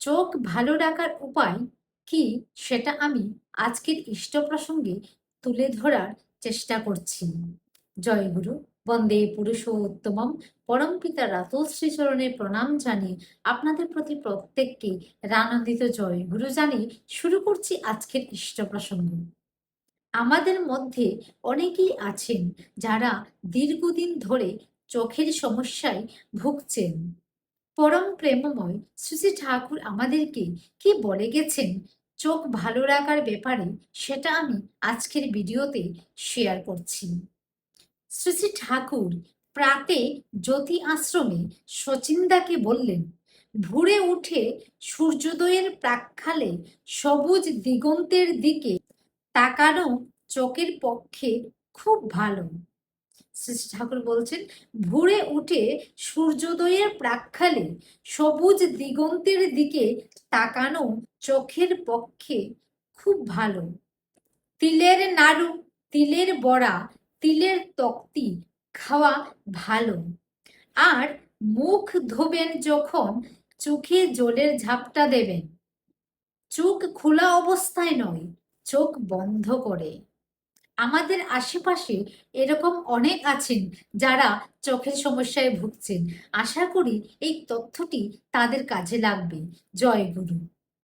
চোখ ভালো রাখার উপায় কি সেটা আমি আজকের ইষ্ট প্রসঙ্গে তুলে ধরার চেষ্টা করছি। জয়গুরু বন্দে পুরুষ পুরুষোত্তমম পরমপিতা রাতুল শ্রীচরণে প্রণাম জানিয়ে আপনাদের প্রতি প্রত্যেককে রানন্দিত জয় গুরু জানিয়ে শুরু করছি আজকের ইষ্ট প্রসঙ্গ। আমাদের মধ্যে অনেকেই আছেন যারা দীর্ঘদিন ধরে চোখের সমস্যায় ভুগছেন। পরম প্রেমময় শ্রী ঠাকুর আমাদেরকে কি বলে গেছেন? চোখ ভালো রাখার ব্যাপারে সেটা আমি আজকের ভিডিওতে শেয়ার করছি। শ্রী ঠাকুর প্রাতে জ্যোতি আশ্রমে সচিন্দাকে বললেন, ভোরে উঠে সূর্যোদয়ের প্রাক্কালে সবুজ দিগন্তের দিকে তাকানো চোখের পক্ষে খুব ভালো। ঠাকুর বলছেন, ভোরে উঠে সূর্যোদয়ের প্রাক্কালে সবুজ দিগন্তের দিকে তাকানো চোখের পক্ষে খুব ভালো। তিলের নাড়ু, তিলের বড়া, তিলের তক্তি খাওয়া ভালো। আর মুখ ধোবেন যখন চোখে জলের ঝাপটা দেবেন। চোখ খোলা অবস্থায় নয়, চোখ বন্ধ করে। আমাদের আশেপাশে এরকম অনেক আছেন যারা চোখের সমস্যায় ভুগছেন। আশা করি এই তথ্যটি তাদের কাজে লাগবে। জয় গুরু।